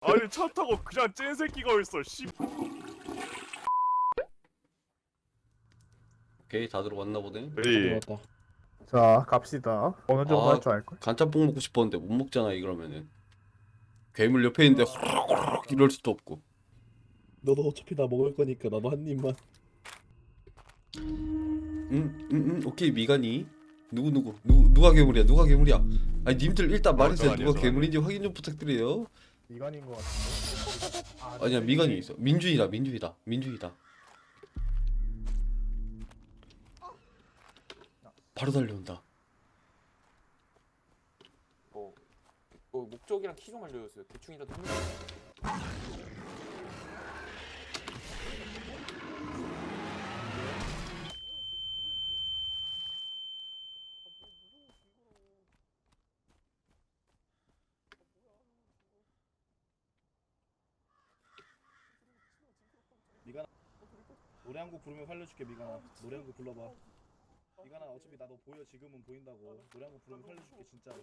아니 차 타고 그냥 찐 새끼가 있어. 씨. 오케이 다 들어왔나 보네. 우리 들어왔다. 자 갑시다 어느 정도 아. 할 줄 알걸? 간짬뽕 먹고 싶었는데 못 먹잖아 이러면은. 괴물 옆에 있는데 호로록 이럴 수도 없고. 너도 어차피 나 먹을 거니까 나도 한 입만. 응, 응, 응, 오케이 미간이. 누구 누구 누구 누가 괴물이야? 누가 괴물이야? 아니 님들 일단 말해주세요. 저 아니야, 누가 저 괴물인지 확인 좀 부탁드려요. 미간인 것 같은데 아, 아니야 네. 미간이 있어. 민준이다 민준이다 민준이다. 바로 달려온다. 뭐, 뭐 목적이랑 키 좀 알려주세요. 대충이라도 해보세요. 미간아 노래 한 곡 부르면 살려줄게 미간아. 노래 한 곡 불러봐. 미간아 어차피 나도 보여 지금은 보인다고. 노래 한 곡 부르면 살려줄게 진짜로.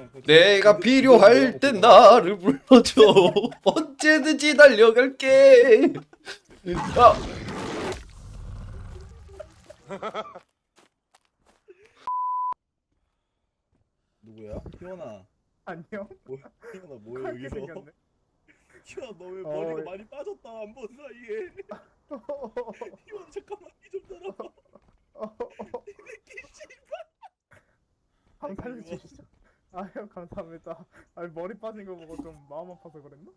야, 그거 내가 필요할 땐. 나를 불러줘. 언제든지 달려갈게. 아, 누구야? 희원아. 안녕 뭐야? 희원아 그렇게 여기서? 생겼네 희원아 너왜 어. 머리가 많이 빠졌다 안 본 사이에. 희원아 잠깐만 이좀 따라봐. 방 살려주시죠 아형 감사합니다 아니 머리 빠진 거 보고 좀 마음 아파서 그랬나?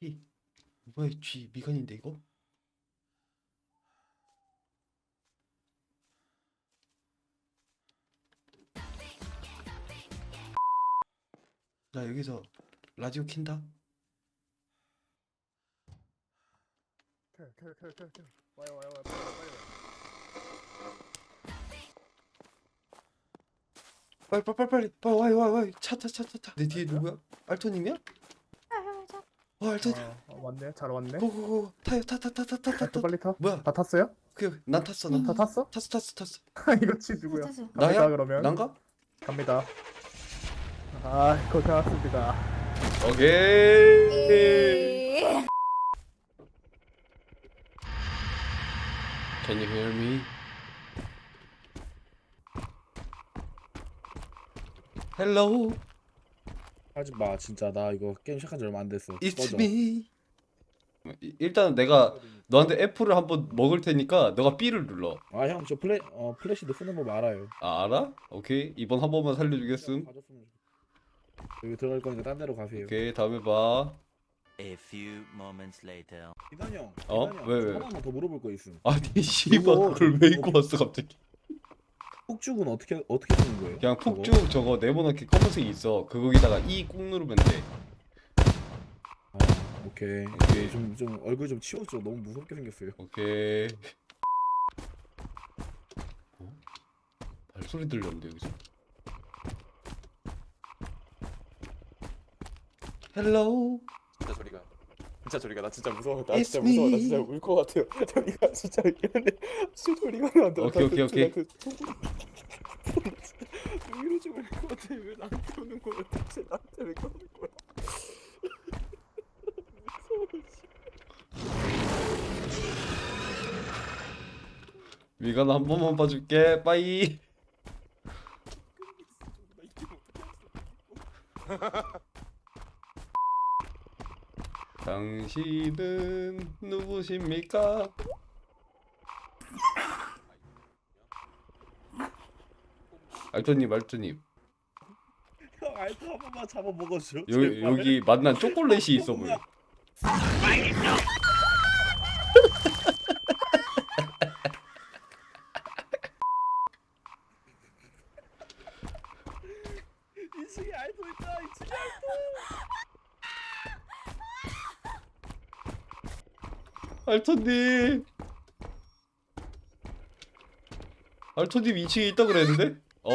히. 뭐야 쥐 미간인데 이거? 나 여기서 라디오 킨다. 빨리 빨리. 빨리 빨리 빨리 빨리 와요 와요 와요 차차 차 차차 내 뒤에 누구야? 알토님이야? 어 알토 아, 어, 왔네 잘 왔네 고고고 타요 타 타 타 타타 아, 타또 빨리 타? 뭐야 다 탔어요? 그난 탔어 난다 탔어? 탔어 탔어 탔어 이거 치 누구야? 갑니다 나야? 그러면 난가? 갑니다 아 고생하셨습니다 오케이 Can you hear me? Hello, 하지 마 진짜 나 이거 게임 시작한 지 얼마 안 됐어. it's 꺼져. me. 이- 일단 내가 너한테 F를 한번 먹을 테니까 너가 B를 눌러. 아형 저 플래 어 플래시도 쓰는 법 알아요. 아, 알아? 오케이 이번 한 번만 살려주겠음. 가졌으면 좋겠다. 여기 들어갈 거니까 딴 데로 가세요. 오케이 다음에 봐. A few moments later. 기단 형. 어? 기단 형, 왜, 왜? 하나만 더 물어볼 거 있음. 아니 씨발 이거- 그걸 왜 입고 왔어 갑자기? 폭죽은 어떻게 어떻게 쓰는 거예요? 그냥 저거? 폭죽 저거 네모나게 검은색 있어. 그거기다가 E 꾹 누르면 돼. 아, 오케이. 오케이. 좀, 좀 얼굴 좀 치워줘. 너무 무섭게 생겼어요. 오케이. 어? 발소리 들렸는데 여기서? 헬로우. 진짜 저리가. 나 진짜 무서워. 나 진짜 무서워. 나. 진짜 울 것 같아요. 저리가 진짜. 진짜 저리가 나. 오케이, 오케이, 오케이. 왜 이러지 울것 같아. 왜 나한테 오는 거야? 대체 나한테 왜 그러는 거야? 무서워. 미간아 한 번만 봐줄게. 빠이. 나 이게 어떻게 했어? 당신은 누구십니까? 알토님, 알토님. 형 알트 한 번만 잡아 먹어줘. 여기 제발. 여기 만난 초콜릿이 있어 보여. 인식이 알트 있다. 인식이 알트. 알토님. 알토님 2층에 있다 그랬는데? 어?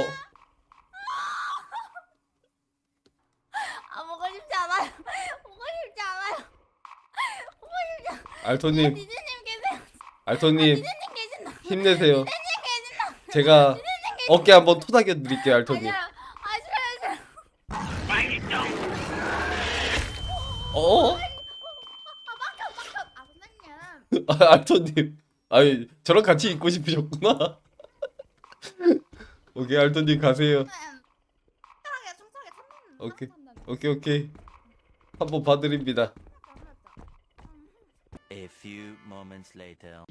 아 먹고 싶지 않아요. 먹고 싶지 않아요. 알토님, 디즈님 계세요. 알토님 디즈님 계신다. 힘내세요. 제가 어깨 한번 토닥여 드릴게요, 알토님. 아니야. 아 싫어요. 어? 아 막혀 막혀. 아 선생님. 아, 알토님. 아이, 저랑 같이 있고 싶으셨구나. 오케이, 알토님 가세요. 오케이. 오케이, 오케이. 한번 봐드립니다. A few moments later.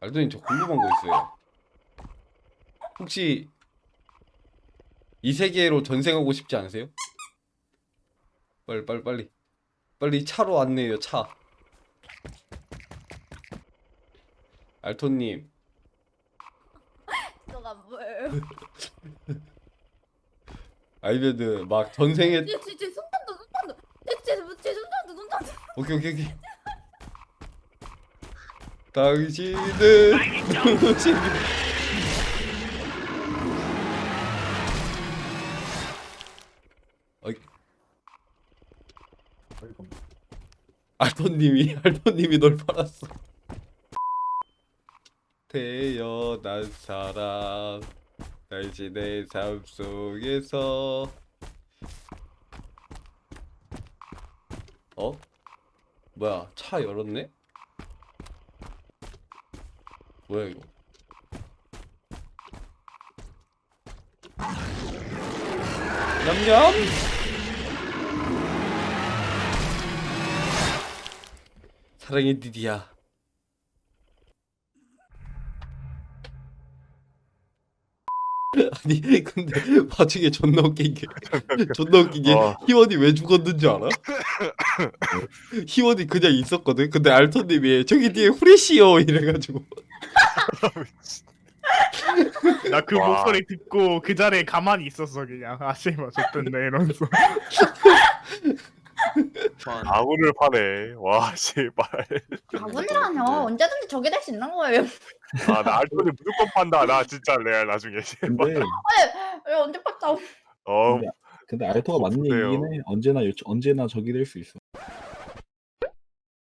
알토님 저 궁금한 거 있어요. 혹시 이 세계로 전생하고 싶지 않으세요? 빨리 빨리 빨리 빨리 차로 안내해요 차. 알토님 너가 뭘? 아니면은 막 전생에 제, 제, 제 손단도 손단도. 제, 제, 제 손단도 손단도. 오케이 오케이 오케이 당신은 누구신가 알토님이 알토님이 널 팔았어 태어난 사람 당신의 삶 속에서 어? 뭐야 차 열었네? 뭐야 이거 냠냠 사랑의 디디야 아니 근데 나중에 존나 웃긴 게 존나 웃긴 게 어. 희원이 왜 죽었는지 알아? 희원이 그냥 있었거든 근데 알토님이 저기 뒤에 후레쉬요 이래가지고 나 그 와. 목소리 듣고 그 자리에 가만히 있었어 그냥 아 씨발 좋던데 이러면서 아군을 파네. 와 씨발. 아군이라뇨. 언제든지 적이 될 수 있는 거예요. 아 나 알토니 무조건 판다. 나 진짜 레알 나중에. 근데 왜 언제 봤다고? 어 근데 알토가 맞는 그래요. 얘기긴 해. 언제나 요- 언제나 적이 될 수 있어.